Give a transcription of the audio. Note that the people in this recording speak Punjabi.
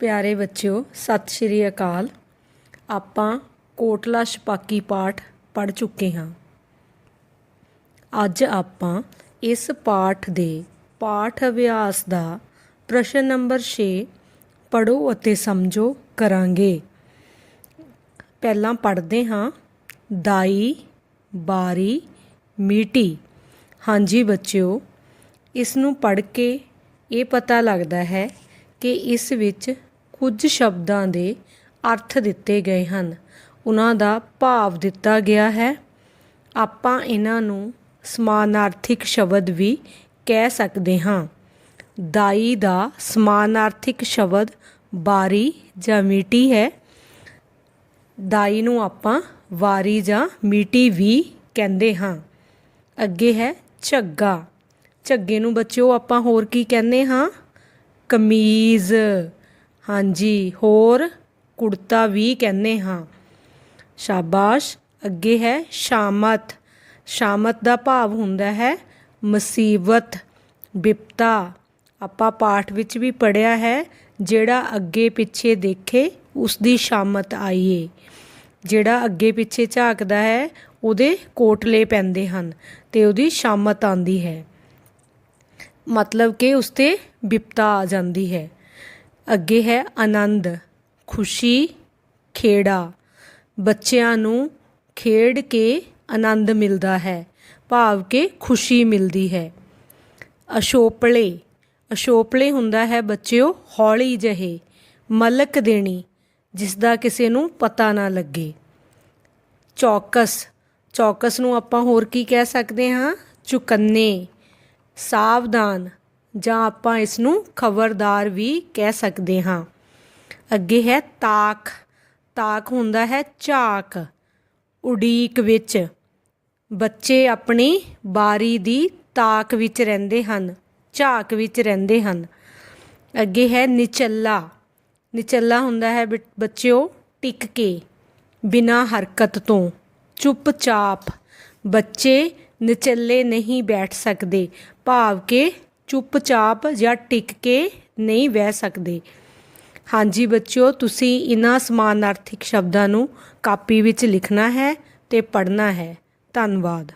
ਪਿਆਰੇ ਬੱਚਿਓ, ਸਤਿ ਸ਼੍ਰੀ ਅਕਾਲ। ਆਪਾਂ ਕੋਟਲਾ ਛਪਾਕੀ ਪਾਠ ਪੜ੍ਹ ਚੁੱਕੇ ਹਾਂ। ਅੱਜ ਆਪਾਂ ਇਸ ਪਾਠ ਦੇ ਪਾਠ ਅਭਿਆਸ ਦਾ ਪ੍ਰਸ਼ਨ ਨੰਬਰ 6 ਪੜੋ ਅਤੇ ਸਮਝੋ ਕਰਾਂਗੇ। ਪਹਿਲਾਂ ਪੜ੍ਹਦੇ ਹਾਂ, ਦਾਈ ਬਾਰੀ ਮੀਟੀ। ਹਾਂਜੀ ਬੱਚਿਓ, ਇਸ ਨੂੰ ਪੜ੍ਹ ਕੇ ਇਹ ਪਤਾ ਲੱਗਦਾ ਹੈ ਕਿ ਇਸ ਵਿੱਚ ਕੁਝ ਸ਼ਬਦਾਂ ਦੇ ਅਰਥ ਦਿੱਤੇ ਗਏ ਹਨ। ਉਹਨਾਂ ਦਾ ਭਾਵ ਦਿੱਤਾ ਗਿਆ ਹੈ। ਆਪਾਂ ਇਹਨਾਂ ਨੂੰ ਸਮਾਨਾਰਥਿਕ ਸ਼ਬਦ ਵੀ ਕਹਿ ਸਕਦੇ ਹਾਂ। ਦਾਈ ਦਾ ਸਮਾਨਾਰਥਿਕ ਸ਼ਬਦ ਬਾਰੀ ਜਾਂ ਮੀਟੀ ਹੈ। ਦਾਈ ਨੂੰ ਆਪਾਂ ਵਾਰੀ ਜਾਂ ਮੀਟੀ ਵੀ ਕਹਿੰਦੇ ਹਾਂ। ਅੱਗੇ ਹੈ ਝੱਗਾ। ਝੱਗੇ ਨੂੰ ਬੱਚਿਓ ਆਪਾਂ ਹੋਰ ਕੀ ਕਹਿੰਦੇ ਹਾਂ? ਕਮੀਜ਼। ਹਾਂਜੀ, ਹੋਰ ਕੁੜਤਾ ਵੀ ਕਹਿੰਦੇ ਹਾਂ। ਸ਼ਾਬਾਸ਼, ਅੱਗੇ ਹੈ ਸ਼ਾਮਤ। ਸ਼ਾਮਤ ਦਾ ਭਾਵ ਹੁੰਦਾ ਹੈ ਮੁਸੀਬਤ, ਬਿਪਤਾ। ਆਪਾਂ ਪਾਠ ਵਿੱਚ ਵੀ ਪੜਿਆ ਹੈ, ਜਿਹੜਾ ਅੱਗੇ ਪਿੱਛੇ ਦੇਖੇ ਉਸ ਦੀ ਸ਼ਾਮਤ ਆਈਏ। ਜਿਹੜਾ ਅੱਗੇ ਪਿੱਛੇ ਝਾਕਦਾ ਹੈ, ਉਹਦੇ ਕੋਟਲੇ ਪੈਂਦੇ ਹਨ ਤੇ ਉਹਦੀ ਸ਼ਾਮਤ ਆਂਦੀ ਹੈ। ਮਤਲਬ ਕਿ ਉਸ ਤੇ ਬਿਪਤਾ ਆ ਜਾਂਦੀ ਹੈ। ਅੱਗੇ ਹੈ ਆਨੰਦ, ਖੁਸ਼ੀ, ਖੇੜਾ। ਬੱਚਿਆਂ ਨੂੰ ਖੇਡ ਕੇ ਆਨੰਦ ਮਿਲਦਾ ਹੈ, ਭਾਵ ਕਿ ਖੁਸ਼ੀ ਮਿਲਦੀ ਹੈ। ਅਸ਼ੋਪਲੇ ਅਸ਼ੋਪਲੇ ਹੁੰਦਾ ਹੈ ਬੱਚਿਓ ਹੌਲੀ ਜਹੇ, ਮਲਕ ਦੇਣੀ ਜਿਸ ਦਾ ਕਿਸੇ ਨੂੰ ਪਤਾ ਨਾ ਲੱਗੇ। ਚੌਕਸ ਚੌਕਸ ਨੂੰ ਆਪਾਂ ਹੋਰ ਕੀ ਕਹਿ ਸਕਦੇ ਹਾਂ? ਚੁਕੰਨੇ, ਸਾਵਧਾਨ ਜਾਂ ਆਪਾਂ ਇਸ ਨੂੰ ਖਬਰਦਾਰ ਵੀ ਕਹਿ ਸਕਦੇ ਹਾਂ। ਅੱਗੇ ਹੈ ਤਾਕ। ਤਾਕ ਹੁੰਦਾ ਹੈ ਝਾਕ। ਉਡੀਕ ਵਿੱਚ ਬੱਚੇ ਆਪਣੀ ਬਾਰੀ ਦੀ ਤਾਕ ਵਿੱਚ ਰਹਿੰਦੇ ਹਨ, ਝਾਕ ਵਿੱਚ ਰਹਿੰਦੇ ਹਨ। ਅੱਗੇ ਹੈ ਨਿਚੱਲਾ। ਨਿਚੱਲਾ ਹੁੰਦਾ ਹੈ ਬਿ- ਬੱਚਿਓ, ਟਿਕ ਕੇ, ਬਿਨਾ ਹਰਕਤ ਤੋਂ। ਚੁੱਪਚਾਪ। ਬੱਚੇ ਨਿਚੱਲੇ ਨਹੀਂ ਬੈਠ ਸਕਦੇ। ਭਾਵ ਕਿ ਚੁੱਪਚਾਪ ਜਾਂ ਟਿਕ ਕੇ ਨਹੀਂ ਬਹਿ ਸਕਦੇ। ਹਾਂਜੀ ਬੱਚਿਓ, ਤੁਸੀਂ ਇਹਨਾਂ ਸਮਾਨਾਰਥਿਕ ਸ਼ਬਦਾਂ ਨੂੰ ਕਾਪੀ ਵਿੱਚ ਲਿਖਣਾ ਹੈ ਤੇ ਪੜ੍ਹਨਾ ਹੈ। ਧੰਨਵਾਦ।